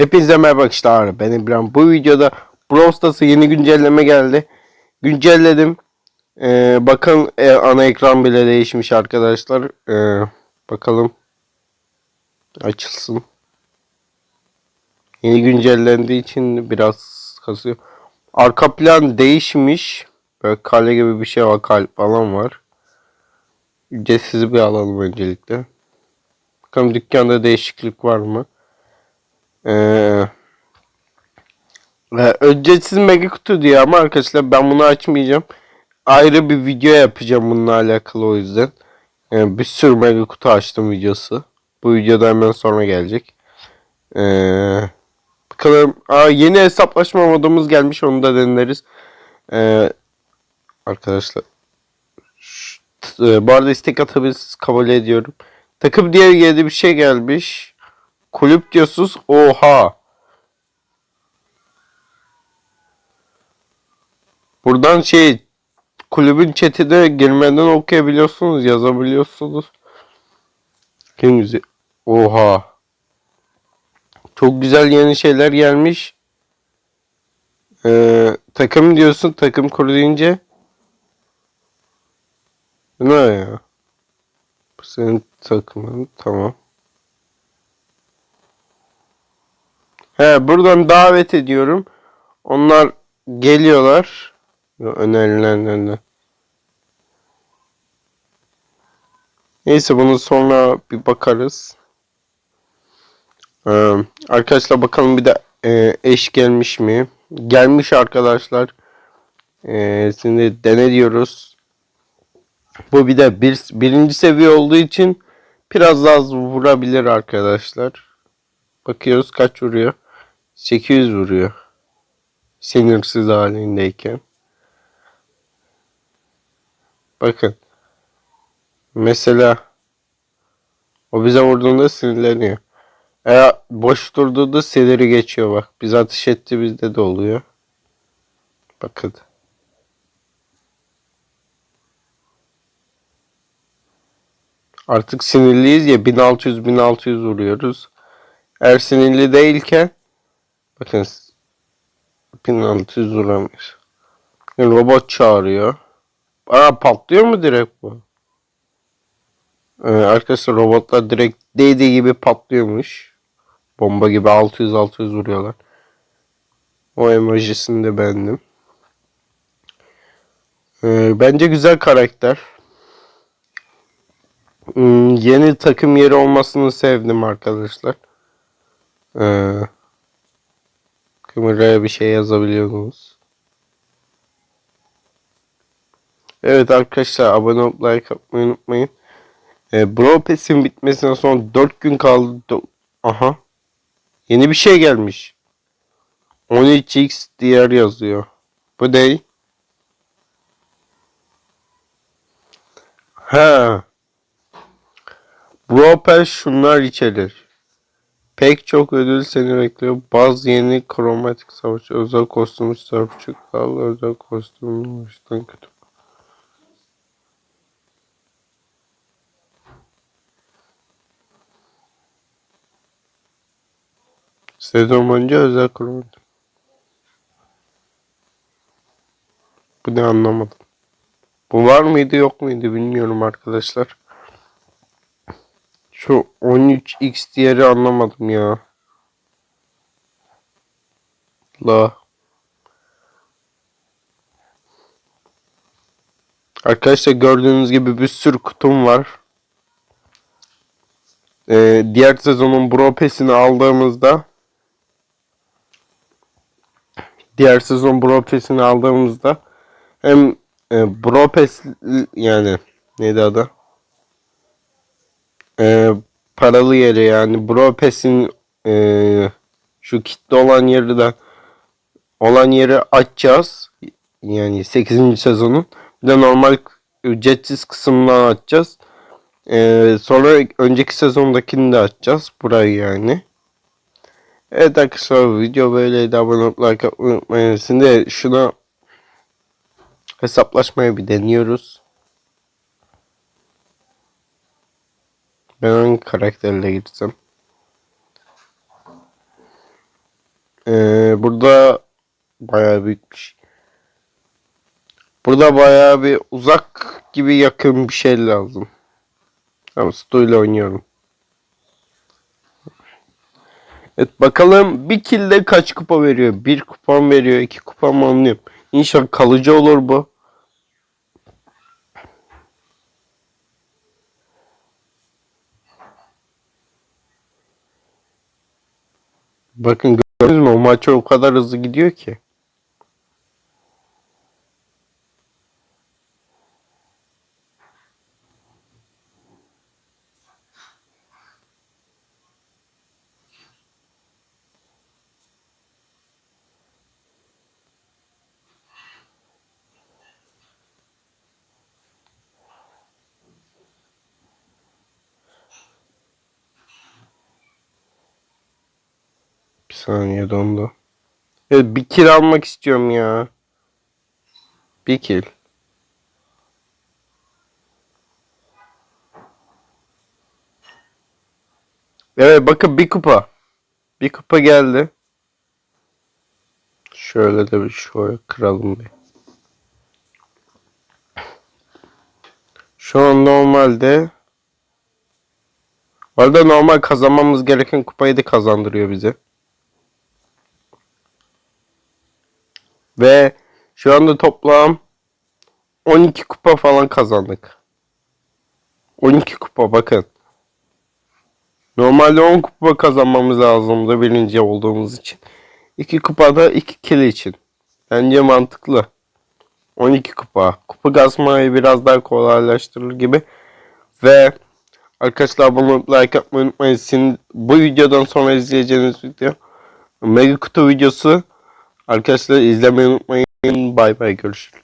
Hepinize merhaba arkadaşlar. Ben İbrahim. Bu videoda Brawl Stars'a yeni güncelleme geldi. Güncelledim. Ee, bakın e, ana ekran bile değişmiş arkadaşlar. Ee, bakalım. Açılsın. Yeni güncellendiği için biraz kasıyor. Arka plan değişmiş. Böyle kale gibi bir şey var. Kalp falan var. Ücretsiz bir alalım öncelikle. Bakalım dükkanda değişiklik var mı? Ee, e, ücretsiz mega kutu diyor ama arkadaşlar ben bunu açmayacağım. Ayrı bir video yapacağım bununla alakalı o yüzden. Ee, bir sürü mega kutu açtım videosu. Bu videoda hemen sonra gelecek. Ee, bakalım. Aa, yeni hesaplaşma modumuz gelmiş onu da deneriz. Ee, arkadaşlar. Şu- e, bu arada istek atabilirsiniz kabul ediyorum. Takım diye yeni bir şey gelmiş. Kulüp diyorsunuz. Oha. Buradan şey kulübün chatine girmeden okuyabiliyorsunuz, yazabiliyorsunuz. Kim güzel. Oha. Çok güzel yeni şeyler gelmiş. Ee, takım diyorsun, takım kur deyince. Bu Ne ya? Bu senin takımın. Tamam. He buradan davet ediyorum. Onlar geliyorlar. Önerilenlerden. Neyse bunu sonra bir bakarız. Ee, arkadaşlar bakalım bir de e, eş gelmiş mi? Gelmiş arkadaşlar. Ee, şimdi dene diyoruz. Bu bir de bir, birinci seviye olduğu için biraz az vurabilir arkadaşlar. Bakıyoruz kaç vuruyor. 800 vuruyor. Sinirsiz halindeyken. Bakın. Mesela o bize vurduğunda sinirleniyor. Eğer boş durduğunda siniri geçiyor bak. Biz ateş etti bizde de oluyor. Bakın. Artık sinirliyiz ya 1600 1600 vuruyoruz. Eğer sinirli değilken bakın 1600 vuramıyor. Yani robot çağırıyor. Aa patlıyor mu direkt bu? Ee, arkadaşlar robotlar direkt değdiği gibi patlıyormuş. Bomba gibi 600-600 vuruyorlar. O emojisini de beğendim. Ee, bence güzel karakter. Hmm, yeni takım yeri olmasını sevdim arkadaşlar. Ee, kameraya bir şey yazabiliyorsunuz. Evet arkadaşlar abone olup like atmayı unutmayın. Ee, Brawl Pass'in bitmesine son 4 gün kaldı. Aha. Yeni bir şey gelmiş. 13x diğer yazıyor. Bu ne? Ha. Brawl Pass şunlar içerir. Pek çok ödül seni bekliyor. Bazı yeni kromatik savaş, özel kostümü savaşçı kal, özel kostümü baştan kötü. Sezon boyunca özel kromatik. Bu ne anlamadım. Bu var mıydı yok muydu bilmiyorum arkadaşlar. Şu 13x diğeri anlamadım ya. La. Arkadaşlar gördüğünüz gibi bir sürü kutum var. Ee, diğer sezonun Bro Pass'ini aldığımızda diğer sezon Bro Pass'ini aldığımızda hem e, Bro Pass yani neydi adı? Ee, paralı yeri yani Bro Pass'in e, şu kitle olan yeri de olan yeri açacağız. Yani 8. sezonun. Bir de normal ücretsiz kısmından açacağız. Ee, sonra önceki sezondakini de açacağız. Burayı yani. Evet arkadaşlar video böyleydi. Abone olup like unutmayın. Şimdi şuna hesaplaşmaya bir deniyoruz. Ben hangi karakterle gitsem? Ee, burada bayağı büyükmüş. Burada bayağı bir uzak gibi yakın bir şey lazım. Tamam ile oynuyorum. Evet bakalım bir kilde kaç kupa veriyor? Bir kupa mı veriyor? iki kupa mı anlıyorum. İnşallah kalıcı olur bu. Bakın gördünüz mü o maça o kadar hızlı gidiyor ki. Saniye dondu. Evet bir kill almak istiyorum ya. Bir kill. Evet bakın bir kupa. Bir kupa geldi. Şöyle de bir şöyle kıralım bir. Şu an normalde Bu arada normal kazanmamız gereken kupayı da kazandırıyor bize. Ve şu anda toplam 12 kupa falan kazandık. 12 kupa bakın. Normalde 10 kupa kazanmamız lazımdı birinci olduğumuz için. 2 kupada 2 kill için. Bence mantıklı. 12 kupa. Kupa kasmayı biraz daha kolaylaştırır gibi. Ve arkadaşlar abone olup like atmayı unutmayın. Sizin bu videodan sonra izleyeceğiniz video Mega kutu videosu. Arkadaşlar izlemeyi unutmayın. Bay bay görüşürüz.